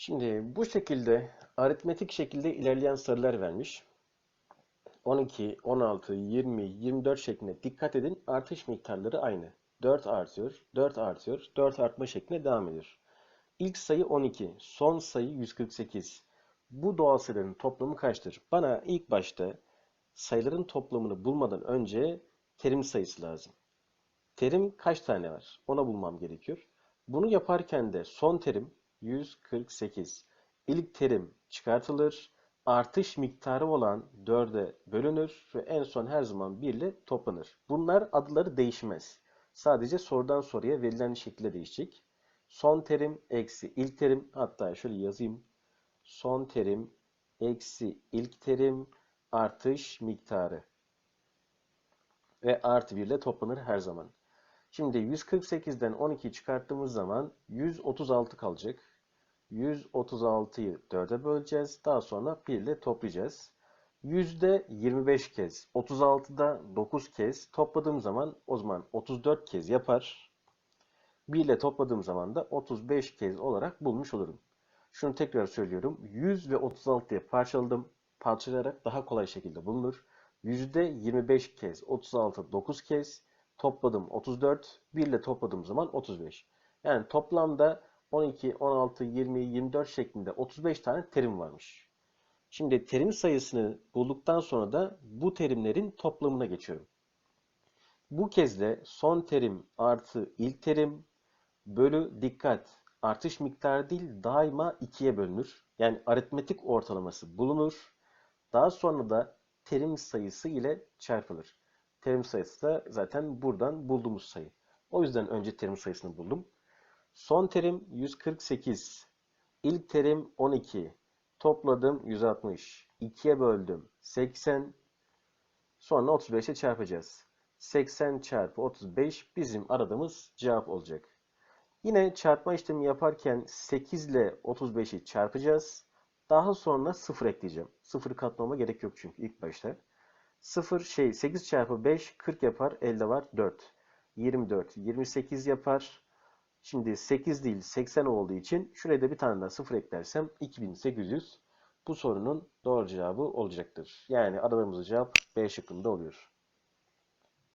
Şimdi bu şekilde aritmetik şekilde ilerleyen sayılar vermiş. 12, 16, 20, 24 şeklinde dikkat edin artış miktarları aynı. 4 artıyor, 4 artıyor, 4 artma şeklinde devam ediyor. İlk sayı 12, son sayı 148. Bu doğal sayıların toplamı kaçtır? Bana ilk başta sayıların toplamını bulmadan önce terim sayısı lazım. Terim kaç tane var? Ona bulmam gerekiyor. Bunu yaparken de son terim 148. İlk terim çıkartılır. Artış miktarı olan 4'e bölünür ve en son her zaman 1 ile toplanır. Bunlar adları değişmez. Sadece sorudan soruya verilen şekilde değişecek. Son terim eksi ilk terim hatta şöyle yazayım. Son terim eksi ilk terim artış miktarı ve artı 1 ile toplanır her zaman. Şimdi 148'den 12'yi çıkarttığımız zaman 136 kalacak. 136'yı 4'e böleceğiz. Daha sonra 1 ile toplayacağız. Yüzde 25 kez, 36'da 9 kez topladığım zaman o zaman 34 kez yapar. 1 ile topladığım zaman da 35 kez olarak bulmuş olurum. Şunu tekrar söylüyorum. 100 ve 36'ya parçaladım. Parçalayarak daha kolay şekilde bulunur. Yüzde 25 kez, 36 9 kez topladım 34. 1 ile topladığım zaman 35. Yani toplamda 12, 16, 20, 24 şeklinde 35 tane terim varmış. Şimdi terim sayısını bulduktan sonra da bu terimlerin toplamına geçiyorum. Bu kez de son terim artı ilk terim bölü dikkat artış miktarı değil daima ikiye bölünür. Yani aritmetik ortalaması bulunur. Daha sonra da terim sayısı ile çarpılır. Terim sayısı da zaten buradan bulduğumuz sayı. O yüzden önce terim sayısını buldum. Son terim 148. İlk terim 12. Topladım 160. 2'ye böldüm 80. Sonra 35'e çarpacağız. 80 çarpı 35 bizim aradığımız cevap olacak. Yine çarpma işlemi yaparken 8 ile 35'i çarpacağız. Daha sonra 0 ekleyeceğim. 0 katmama gerek yok çünkü ilk başta. 0 şey 8 çarpı 5 40 yapar. Elde var 4. 24 28 yapar. Şimdi 8 değil 80 olduğu için şuraya da bir tane daha 0 eklersem 2800 bu sorunun doğru cevabı olacaktır. Yani aradığımız cevap B şıkkında oluyor.